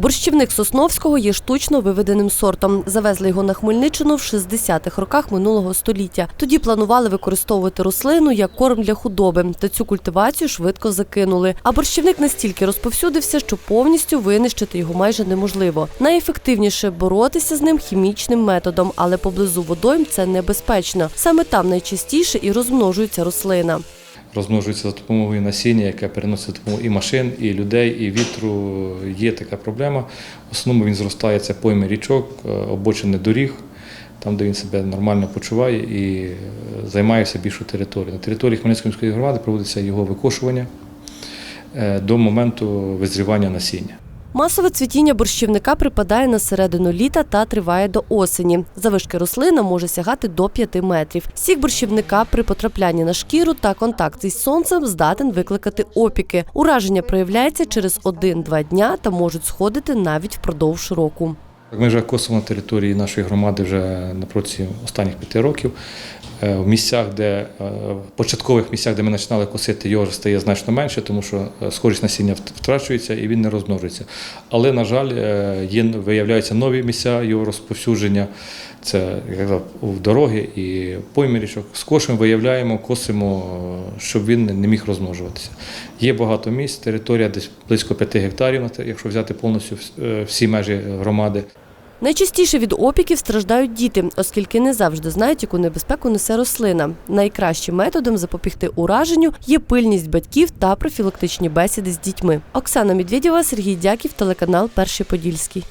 Борщівник Сосновського є штучно виведеним сортом. Завезли його на Хмельниччину в 60-х роках минулого століття. Тоді планували використовувати рослину як корм для худоби, та цю культивацію швидко закинули. А борщівник настільки розповсюдився, що повністю винищити його майже неможливо. Найефективніше боротися з ним хімічним методом, але поблизу водойм це небезпечно. Саме там найчастіше і розмножується рослина. Розмножується за допомогою насіння, яке переносить за допомогою і машин, і людей, і вітру. Є така проблема. В основному він зростається пойми річок, е, обочини доріг, там, де він себе нормально почуває і займається більшою територію. На території Хмельницької міської громади проводиться його викошування е, до моменту визрівання насіння. Масове цвітіння борщівника припадає на середину літа та триває до осені. Завишки рослина може сягати до 5 метрів. Сік борщівника при потраплянні на шкіру та контакт із сонцем здатен викликати опіки. Ураження проявляється через 1-2 дня та можуть сходити навіть впродовж року. Ми вже косимо на території нашої громади вже на протязі останніх п'яти років. Е, В місцях, де е, початкових місцях, де ми починали косити, його стає значно менше, тому що е, схожість насіння втрачується і він не розмножується. Але, на жаль, є, виявляються нові місця його розповсюдження. Це як в дороги і пойми річок. Скошуємо, виявляємо, косимо, щоб він не міг розмножуватися. Є багато місць, територія десь близько 5 гектарів, якщо взяти повністю всі межі громади. Найчастіше від опіків страждають діти, оскільки не завжди знають, яку небезпеку несе рослина. Найкращим методом запобігти ураженню є пильність батьків та профілактичні бесіди з дітьми. Оксана Медведєва, Сергій Дяків, телеканал Перший Подільський.